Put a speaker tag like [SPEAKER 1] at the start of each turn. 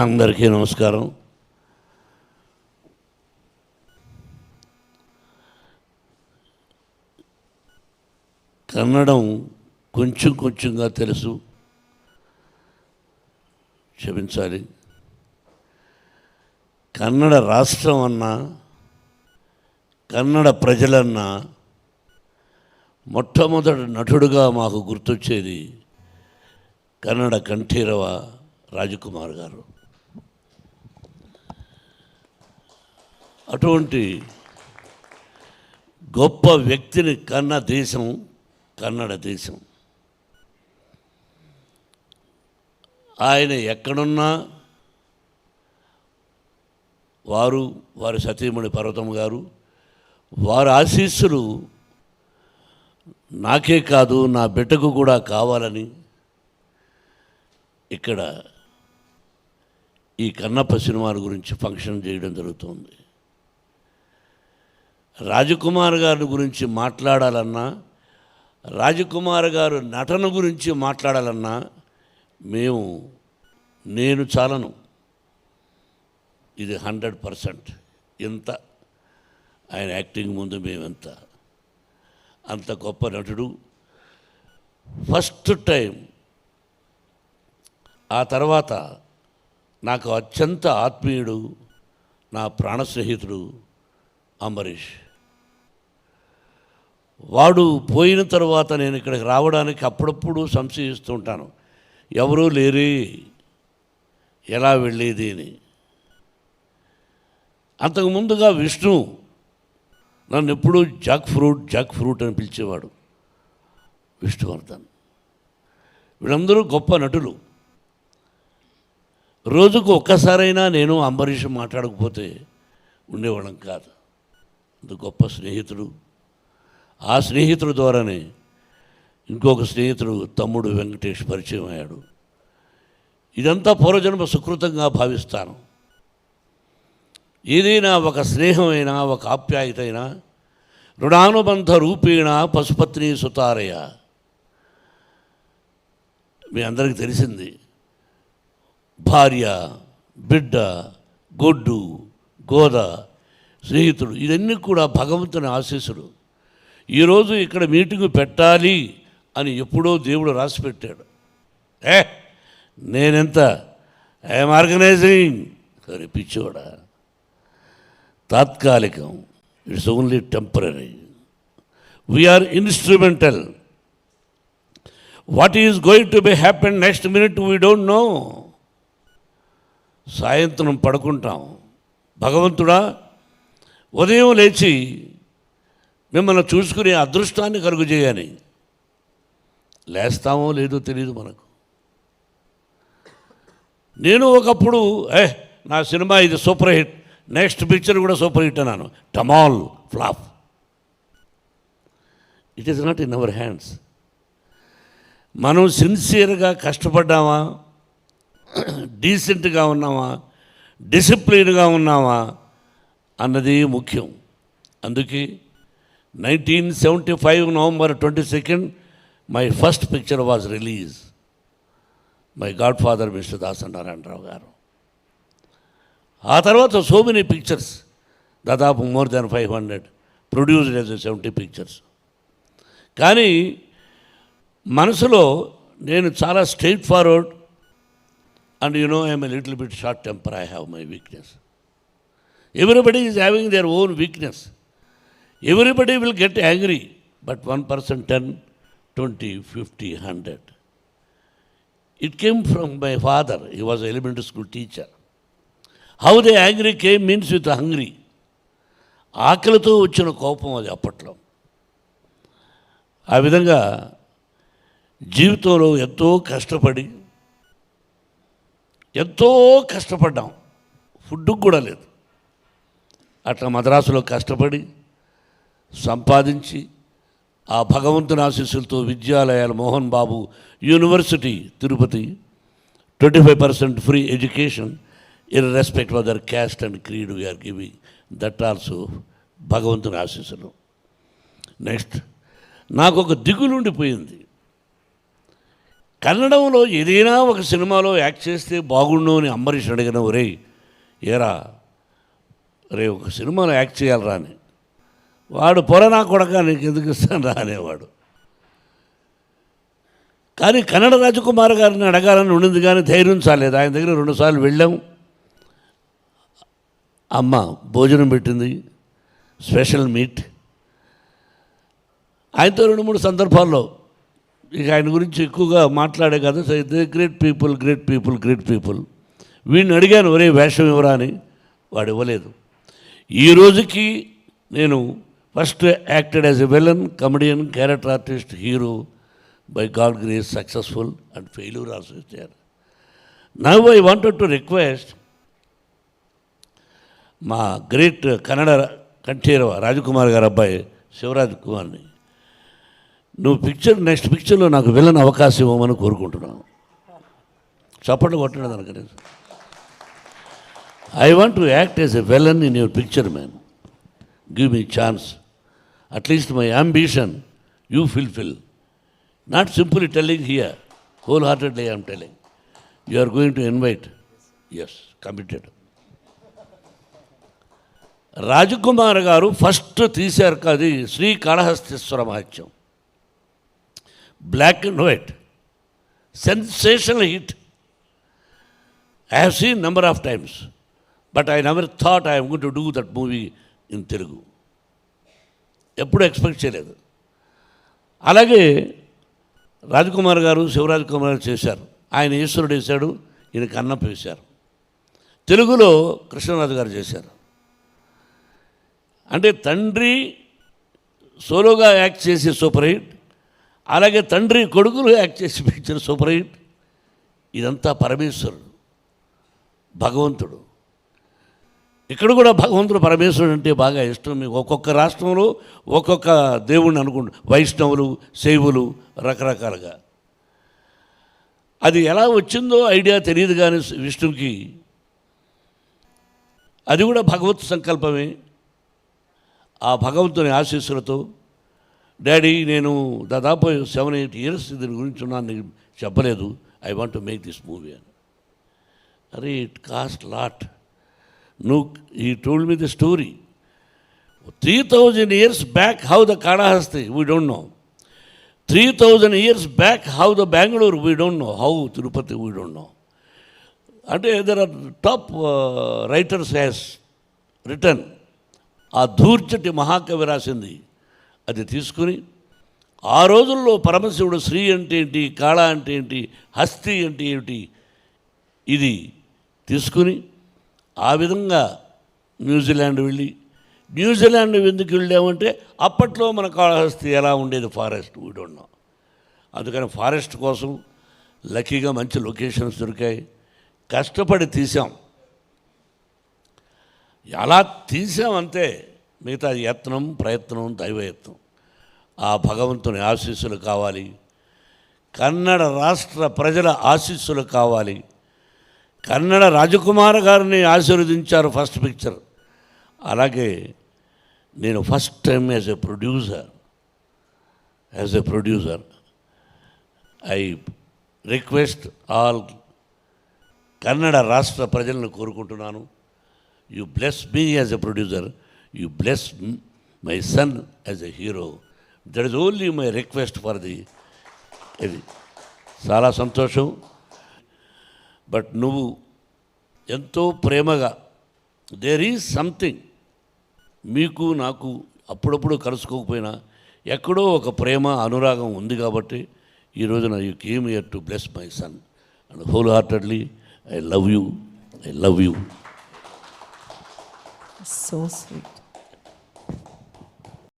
[SPEAKER 1] అందరికీ నమస్కారం. కన్నడం కొంచెం కొంచెంగా తెలుసు. క్షమించాలి. కన్నడ రాష్ట్రం అన్నా కన్నడ ప్రజలన్నా మొట్టమొదటి నటుడుగా మాకు గుర్తొచ్చేది కన్నడ కంఠీరవ రాజకుమార్ గారు. అటువంటి గొప్ప వ్యక్తిని కన్న దేశం కన్నడ దేశం. ఆయన ఎక్కడున్నా వారు వారి సతీమణి పర్వతం గారు వారి ఆశీస్సులు నాకే కాదు నా బిడ్డకు కూడా కావాలని ఇక్కడ ఈ కన్నప్ప సినిమాల గురించి ఫంక్షన్ చేయడం జరుగుతుంది. రాజకుమార్ గారి గురించి మాట్లాడాలన్నా రాజకుమార్ గారు నటన గురించి మాట్లాడాలన్నా మేము నేను చాలను. ఇది హండ్రెడ్ పర్సెంట్. ఇంత ఆయన యాక్టింగ్ ముందు మేమెంత? అంత గొప్ప నటుడు. ఫస్ట్ టైం ఆ తర్వాత నాకు అత్యంత ఆత్మీయుడు నా ప్రాణ స్నేహితుడు అంబరీష్. వాడు పోయిన తర్వాత నేను ఇక్కడికి రావడానికి అప్పుడప్పుడు సంశయిస్తూ ఉంటాను. ఎవరూ లేరే ఎలా వెళ్ళేది అని. అంతకు ముందుగా విష్ణు నన్ను ఎప్పుడూ జాక్ ఫ్రూట్ జాక్ ఫ్రూట్ అని పిలిచేవాడు విష్ణువర్ధన్. వీళ్ళందరూ గొప్ప నటులు. రోజుకు ఒక్కసారైనా నేను అంబరీష్ మాట్లాడకపోతే ఉండేవాళ్ళం కాదు. అంత గొప్ప స్నేహితుడు. ఆ స్నేహితుడు ద్వారానే ఇంకొక స్నేహితుడు తమ్ముడు వెంకటేష్ పరిచయం అయ్యాడు. ఇదంతా పూర్వజన్మ సుకృతంగా భావిస్తాను. ఏదైనా ఒక స్నేహమైనా ఒక ఆప్యాయత అయినా రుణానుబంధ రూపేణ పశుపత్ని సుతారయ. మీ అందరికీ తెలిసింది. భార్య బిడ్డ గొడ్డు గోద స్నేహితుడు ఇవన్నీ కూడా భగవంతుని ఆశీస్సులు. ఈరోజు ఇక్కడ మీటింగ్ పెట్టాలి అని ఎప్పుడో దేవుడు రాసి పెట్టాడు ఏ నేనెంత? I'm organising? సరే పిచ్చోడా. తాత్కాలికం. It's only temporary. We are instrumental what is going to be happen next minute we don't know సాయంత్రం పడుకుంటాం. భగవంతుడా ఉదయం లేచి మిమ్మల్ని చూసుకునే అదృష్టాన్ని కలుగు చేయని. లేస్తామో లేదో తెలియదు మనకు. నేను ఒకప్పుడు ఏ నా సినిమా ఇది సూపర్ హిట్. నెక్స్ట్ పిక్చర్ కూడా సూపర్ హిట్ అన్నాను. Total flop. It is not in our hands మనం సిన్సియర్గా కష్టపడ్డామా? డీసెంట్గా ఉన్నామా డిసిప్లిన్గా ఉన్నామా అన్నది ముఖ్యం. అందుకే nineteen seventy five November twenty second my first picture was release my godfather mister Dasan Narayana Rao garu. ఆ తర్వాత సో మెనీ పిక్చర్స్ దాదాపు more than five hundred produced as seventy pictures కానీ మనసులో నేను చాలా straightforward and you know I'm a little bit short temper I have my weakness everybody is having their own weakness everybody will get angry but one person ten twenty fifty hundred it came from my father he was elementary school teacher how they angry came means with hungry ఆకలితో వచ్చిన కోపం అది అప్పట్లో. ఆ విధంగా జీవితంలో ఎంతో కష్టపడి ఎంతో కష్టపడ్డాం. ఫుడ్కి కూడా లేదు. అట్లా మద్రాసులో కష్టపడి సంపాదించి ఆ భగవంతుని ఆశీస్సులతో విద్యాలయాలు Mohan Babu university Tirupati twenty five percent free education in respect of their caste and creed we are giving. That also భగవంతుని ఆశీస్సులు. నెక్స్ట్ నాకు ఒక దిగులుండిపోయింది. కన్నడంలో ఏదైనా ఒక సినిమాలో యాక్ట్ చేస్తే బాగుండు అని అంబరీష్ అడిగిన ఒరే ఏరా రే ఒక సినిమాలో యాక్ట్ చేయాలరా అని. వాడు పొరనా కొడక నీకు ఎందుకు ఇస్తాను రా అనేవాడు. కానీ కన్నడ రాజకుమార్ గారిని అడగాలని ఉండింది కానీ ధైర్యం చాలేదు. ఆయన దగ్గర రెండుసార్లు వెళ్ళాం. అమ్మ భోజనం పెట్టింది స్పెషల్ మీట్. ఆయనతో రెండు మూడు సందర్భాల్లో ఇక ఆయన గురించి ఎక్కువగా మాట్లాడే కదా so they great people great people great people వీడిని అడిగాను ఒరే వేషం ఇవ్వరా అని. వాడు ఇవ్వలేదు. ఈ రోజుకి నేను first acted as a villain comedian character artist hero by god grace successful and failure also ఇచ్చారు now I wanted to request మా గ్రేట్ కన్నడ కంఠీరవ రాజకుమార్ గారు అబ్బాయి శివరాజ్ కుమార్ని. నువ్వు పిక్చర్ నెక్స్ట్ పిక్చర్లో నాకు విలన్ అవకాశం ఇవ్వమని కోరుకుంటున్నాను చప్పట్లు కొట్టడం దానికి I want to act as a villain in your picture man give me chance at least my ambition you fulfil not simple telling here whole heartedly I'm telling you are going to invite us committed Rajkumar garu first తీశారు కాదు Srikalahasteeswara Mahatyam. Black and white sensational hit I have seen number of times but I never thought I good to do that movie in Telugu ఎప్పుడు expect చేయలేదు. అలాగే రాజకుమార్ గారు శివరాజ్ కుమార్ గారు చేశారు. ఆయన ఈశ్వరుడు వేశాడు ఈయన కన్నప్ప వేశారు. తెలుగులో కృష్ణరాజు గారు చేశారు. అంటే తండ్రి సోలోగా యాక్ట్ చేసే సూపర్ హిట్ అలాగే తండ్రి కొడుకులు యాక్ట్ చేసి పిక్చర్ సూపర్ హిట్ ఇదంతా పరమేశ్వరుడు భగవంతుడు. ఇక్కడ కూడా భగవంతుడు పరమేశ్వరుడు అంటే బాగా ఇష్టం. మీకు ఒక్కొక్క రాష్ట్రంలో ఒక్కొక్క దేవుణ్ణి అనుకుంటు వైష్ణవులు శైవులు రకరకాలుగా. అది ఎలా వచ్చిందో ఐడియా తెలియదు కానీ విష్ణుకి అది కూడా భగవత్ సంకల్పమే. ఆ భగవంతుని ఆశీస్సులతో డాడీ నేను దాదాపు సెవెన్ ఎయిట్ ఇయర్స్ దీని గురించి ఉన్నాను నీకు చెప్పలేదు. I want to make this movie అని. అరే ఇట్ కాస్ట్ లాట్ నువ్వు ఈ told me the story three thousand years back how the Kalahasti we don't know three thousand years back how the Bengaluru we don't know how Tirupati we don't know అంటే there are top writers has return ఆ ధూర్చటి మహాకవి రాసింది. అది తీసుకుని ఆ రోజుల్లో పరమశివుడు శ్రీ అంటే ఏంటి కాళ అంటే ఏంటి హస్తి అంటే ఏమిటి ఇది తీసుకుని ఆ విధంగా న్యూజిలాండ్ వెళ్ళి న్యూజిలాండ్ ఎందుకు వెళ్ళామంటే అప్పట్లో మన కాళహస్తి ఎలా ఉండేది ఫారెస్ట్ వీడున్నాం అందుకని ఫారెస్ట్ కోసం లక్కీగా మంచి లొకేషన్స్ దొరికాయి. కష్టపడి తీసాం ఎలా తీసామంతే మిగతా యత్నం ప్రయత్నం దైవయత్నం ఆ భగవంతుని ఆశీస్సులు కావాలి. కన్నడ రాష్ట్ర ప్రజల ఆశీస్సులు కావాలి. కన్నడ రాజకుమార్ గారిని ఆశీర్వదించారు ఫస్ట్ పిక్చర్. అలాగే నేను first time as a producer as a producer I request all Kannada రాష్ట్ర ప్రజలను కోరుకుంటున్నాను. You bless me as a producer. You bless my son as a hero that is only my request for the ఇది చాలా సంతోషం. But నువ్వు ఎంతో ప్రేమగా there is something మీకు నాకు అప్పుడప్పుడు కలుసుకోకపోయినా ఎక్కడో ఒక ప్రేమ అనురాగం ఉంది కాబట్టి ఈ రోజున you came here to bless my son and whole heartedly I love you I love you
[SPEAKER 2] so sweet